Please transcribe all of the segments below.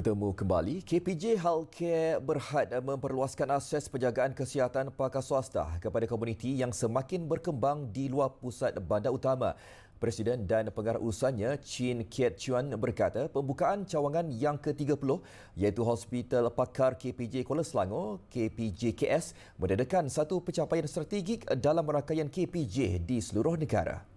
Bertemu kembali, KPJ Healthcare berhad memperluaskan akses penjagaan kesihatan pakar swasta kepada komuniti yang semakin berkembang di luar pusat bandar utama. Presiden dan pengarah urusannya Chin Kiat Chuan berkata pembukaan cawangan yang ke-30 iaitu Hospital Pakar KPJ Kuala Selangor KPJKS menandakan satu pencapaian strategik dalam rangkaian KPJ di seluruh negara.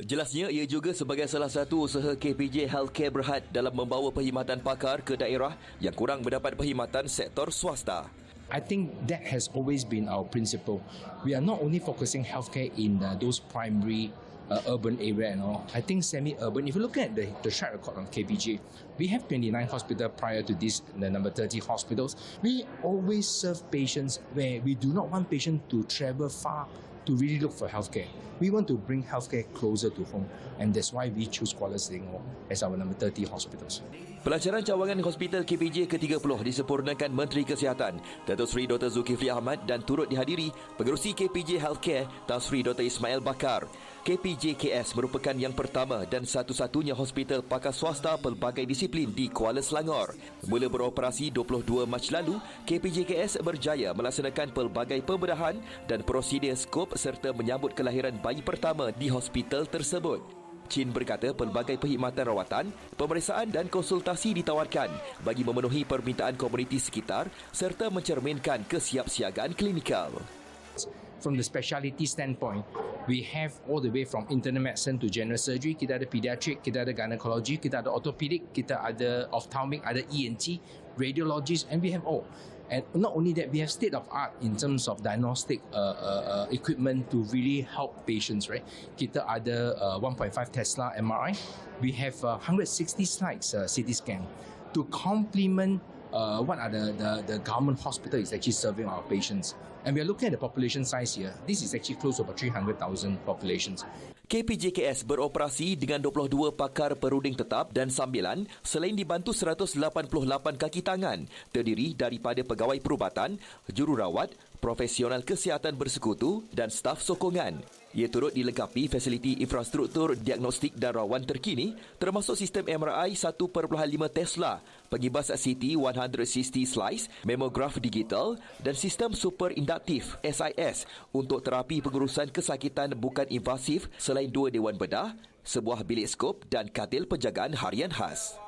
Jelasnya ia juga sebagai salah satu usaha KPJ Healthcare Berhad dalam membawa perkhidmatan pakar ke daerah yang kurang mendapat perkhidmatan sektor swasta. I think that has always been our principle. We are not only focusing healthcare in uh, those primary uh, urban area and all. I think semi-urban, if you look at the, the track record on KPJ, we have 29 hospitals prior to this, the number 30 hospitals. We always serve patients where we do not want patients to travel far to really look for healthcare. We want to bring healthcare closer to home and that's why we choose Kuala Selangor as our number 30 hospitals. Pelancaran cawangan Hospital KPJ ke-30 disempurnakan Menteri Kesihatan Datuk Seri Dr. Zulkifli Ahmad dan turut dihadiri Pengerusi KPJ Healthcare Tan Sri Dr. Ismail Bakar. KPJKS merupakan yang pertama dan satu-satunya hospital pakar swasta pelbagai disiplin di Kuala Selangor. Mula beroperasi 22 Mac lalu, KPJKS berjaya melaksanakan pelbagai pembedahan dan prosedur skop serta menyambut kelahiran bayi pertama di hospital tersebut. Chin berkata pelbagai perkhidmatan rawatan, pemeriksaan dan konsultasi ditawarkan bagi memenuhi permintaan komuniti sekitar serta mencerminkan kesiapsiagaan klinikal. From the speciality standpoint, we have all the way from internal medicine to general surgery, kita ada pediatric, kita ada gynecology, kita ada orthopedic, kita ada ophthalmic, ada ENT, radiologist and we have all. And not only that, we have state of art in terms of diagnostic uh, uh, uh, equipment to really help patients, right? Kita ada uh, 1.5 Tesla MRI. We have uh, 160 slides uh, CT scan to complement uh, what are the, the, the government hospital is actually serving our patients. And we are looking at the population size here. This is actually close to about 300,000 populations. KPJKS beroperasi dengan 22 pakar perunding tetap dan sambilan selain dibantu 188 kaki tangan terdiri daripada pegawai perubatan, jururawat, profesional kesihatan bersekutu dan staf sokongan. Ia turut dilengkapi fasiliti infrastruktur diagnostik dan rawan terkini termasuk sistem MRI 1.5 Tesla, pengibas CT 160 slice, memograf digital dan sistem super induktif SIS untuk terapi pengurusan kesakitan bukan invasif selain dua dewan bedah, sebuah bilik skop dan katil penjagaan harian khas.